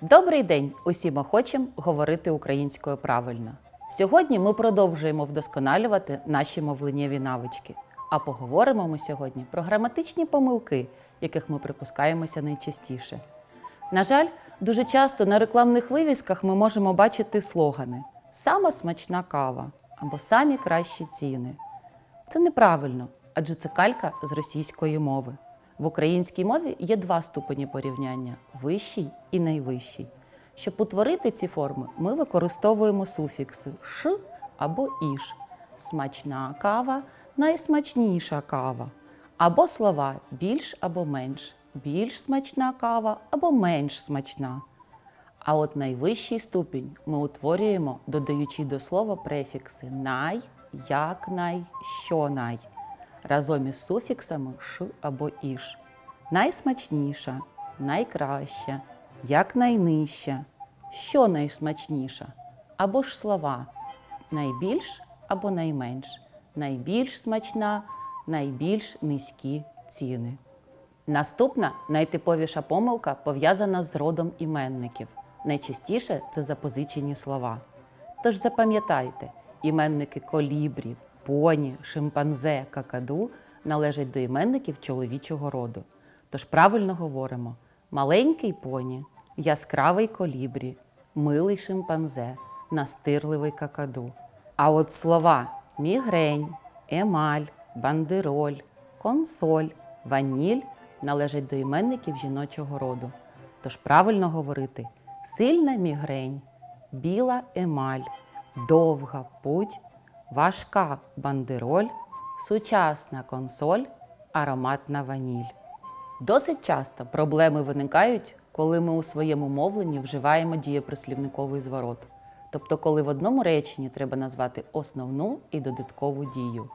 Добрий день! Усім охочим говорити українською правильно. Сьогодні ми продовжуємо вдосконалювати наші мовленнєві навички. А поговоримо ми сьогодні про граматичні помилки, яких ми припускаємося найчастіше. На жаль, дуже часто на рекламних вивісках ми можемо бачити слогани Сама смачна кава або самі кращі ціни. Це неправильно, адже це калька з російської мови. В українській мові є два ступені порівняння вищий і найвищий. Щоб утворити ці форми, ми використовуємо суфікси ш або іш. Смачна кава, найсмачніша кава. Або слова більш або менш, більш смачна кава або менш смачна. А от найвищий ступінь ми утворюємо, додаючи до слова префікси най, як най, що най, разом із суфіксами ш або іш. Найсмачніша, найкраща, якнайнижча, що найсмачніша, або ж слова найбільш або найменш, найбільш смачна, найбільш низькі ціни. Наступна найтиповіша помилка пов'язана з родом іменників. Найчастіше це запозичені слова. Тож запам'ятайте, іменники колібрі, поні, шимпанзе, какаду належать до іменників чоловічого роду. Тож правильно говоримо: маленький поні, яскравий колібрі, милий шимпанзе, настирливий какаду. А от слова мігрень, емаль, бандероль, консоль, ваніль належать до іменників жіночого роду. Тож правильно говорити сильна мігрень, біла емаль, довга путь, важка бандероль, сучасна консоль, ароматна ваніль. Досить часто проблеми виникають, коли ми у своєму мовленні вживаємо дієприслівниковий зворот. Тобто, коли в одному реченні треба назвати основну і додаткову дію.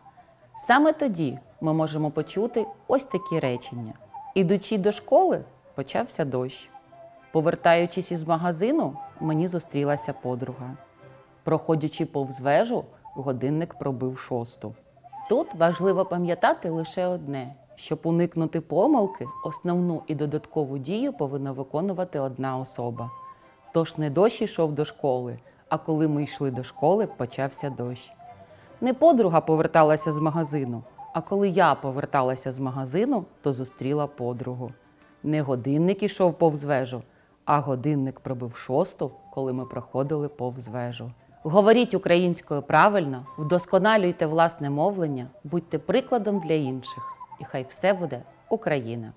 Саме тоді ми можемо почути ось такі речення: Ідучи до школи, почався дощ. Повертаючись із магазину, мені зустрілася подруга. Проходячи повз вежу, годинник пробив шосту. Тут важливо пам'ятати лише одне: щоб уникнути помилки, основну і додаткову дію повинна виконувати одна особа. Тож не дощ йшов до школи, а коли ми йшли до школи, почався дощ. Не подруга поверталася з магазину, а коли я поверталася з магазину, то зустріла подругу. Не годинник ішов повз вежу, а годинник пробив шосту, коли ми проходили повз вежу. Говоріть українською правильно, вдосконалюйте власне мовлення, будьте прикладом для інших, і хай все буде Україна!